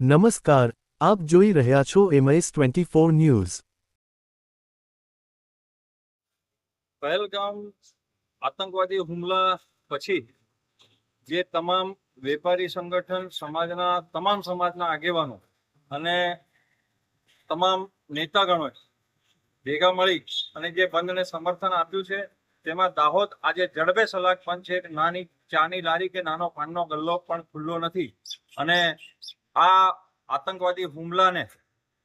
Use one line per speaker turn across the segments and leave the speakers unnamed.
નમસ્કાર, આપ જોઈ રહ્યા છો MS twenty four news.
Pahalgam આતંકવાદી હુમલા પછી જે તમામ વેપારી સંગઠન, સમાજના, તમામ સમાજના આગેવાનો અને તમામ નેતાગણોએ ભેગા મળી અને જે બંધને સમર્થન આપ્યું છે, તેમાં દાહોદ આજે જડબે સલાક પણ છે. નાની ચાની લારી કે નાનો પાનનો ગલ્લો પણ ખુલ્લો નથી. અને આ આતંકવાદી હુમલાને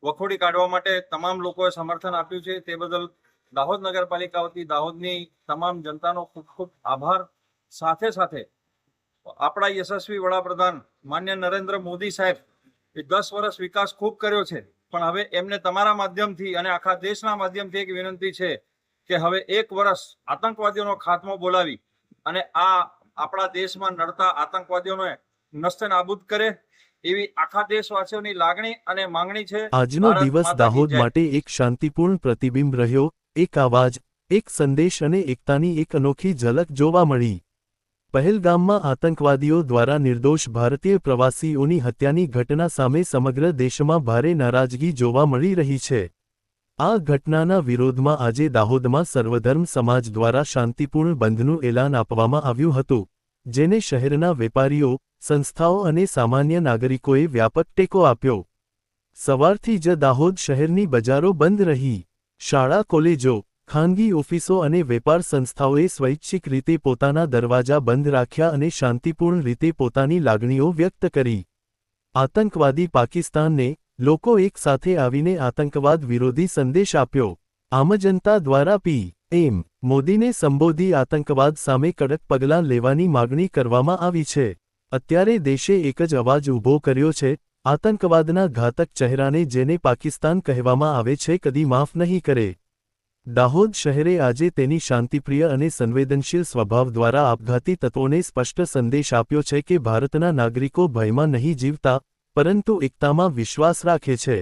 વખોડી કાઢવા માટે તમામ લોકોએ સમર્થન આપ્યું છે. તે બદલ દાહોદ નગરપાલિકા વતી દાહોદની તમામ જનતાનો ખૂબ ખૂબ આભાર. સાથે સાથે આપણા યશસ્વી વડાપ્રધાન માન્ય નરેન્દ્ર મોદી સાહેબ એ દસ વર્ષ વિકાસ ખૂબ કર્યો છે. પણ હવે એમને તમારા માધ્યમથી અને આખા દેશના માધ્યમથી એક વિનંતી છે કે હવે એક વર્ષ આતંકવાદીઓનો ખાત્મો બોલાવી અને આ આપણા દેશમાં નડતા આતંકવાદીઓને નસ્તે નાબૂદ કરે. એવી આખા દેશવાસીઓની લાગણી અને માંગણી છે.
આજનો દિવસ દાહોદ માટે એક શાંતિપૂર્ણ પ્રતિબિંબ રહ્યો એક અવાજ એક સંદેશ અને એકતાની એક અનોખી ઝલક જોવા મળી. પહેલગામમાં આતંકવાદીઓ દ્વારા નિર્દોષ ભારતીય પ્રવાસીઓની હત્યાની ઘટના સામે સમગ્ર દેશમાં ભારે નારાજગી જોવા મળી રહી છે. આ ઘટનાના વિરોધમાં આજે દાહોદમાં સર્વધર્મ સમાજ દ્વારા શાંતિપૂર્ણ બંધનું એલાન આપવામાં આવ્યું હતું જેને શહેરના વેપારીઓ સંસ્થાઓ અને સામાન્ય નાગરિકોએ વ્યાપક ટેકો આપ્યો. સવારથી જ દાહોદ શહેરની બજારો બંધ રહી. શાળા, કોલેજો, ખાનગી ઓફિસો અને વેપાર સંસ્થાઓએ સ્વૈચ્છિક રીતે પોતાના દરવાજા બંધ રાખ્યા અને શાંતિપૂર્ણ રીતે પોતાની લાગણીઓ વ્યક્ત કરી. આતંકવાદી પાકિસ્તાનને લોકો એક સાથે આવીને આતંકવાદ વિરોધી સંદેશ આપ્યો. આમ જનતા દ્વારા પી એમ મોદીને સંબોધી આતંકવાદ સામે કડક પગલાં લેવાની માગણી કરવામાં આવી છે. અત્યારે દેશે એક જ અવાજ ઊભો કર્યો છે, આતંકવાદના ઘાતક ચહેરાને જેને પાકિસ્તાન કહેવામાં આવે છે, કદી માફ નહીં કરે. દાહોદ શહેરે આજે તેની શાંતિપ્રિય અને સંવેદનશીલ સ્વભાવ દ્વારા આપઘાતી તત્વોને સ્પષ્ટ સંદેશ આપ્યો છે કે ભારતના નાગરિકો ભયમાં નહીં જીવતા, પરંતુ એકતામાં વિશ્વાસ રાખે છે.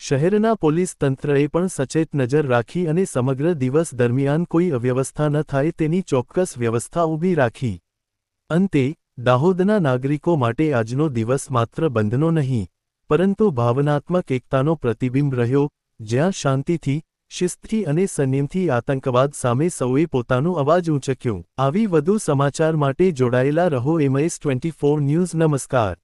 શહેરના પોલીસ તંત્રએ પણ સચેત નજર રાખી અને સમગ્ર દિવસ દરમિયાન કોઈ અવ્યવસ્થા ન થાય તેની ચોક્કસ વ્યવસ્થા ઊભી રાખી. અંતે દાહોદના નાગરિકો માટે આજનો દિવસ માત્ર બંધનો નહીં, પરંતુ ભાવનાત્મક એકતાનો પ્રતિબિંબ રહ્યો, જ્યાં શાંતિથી, શિસ્તથી અને સંયમથી આતંકવાદ સામે સૌએ પોતાનો અવાજ ઊંચક્યો આવી વધુ સમાચાર માટે જોડાયેલા રહો એમએસ ટ્વેન્ટી ફોર ન્યૂઝ. નમસ્કાર.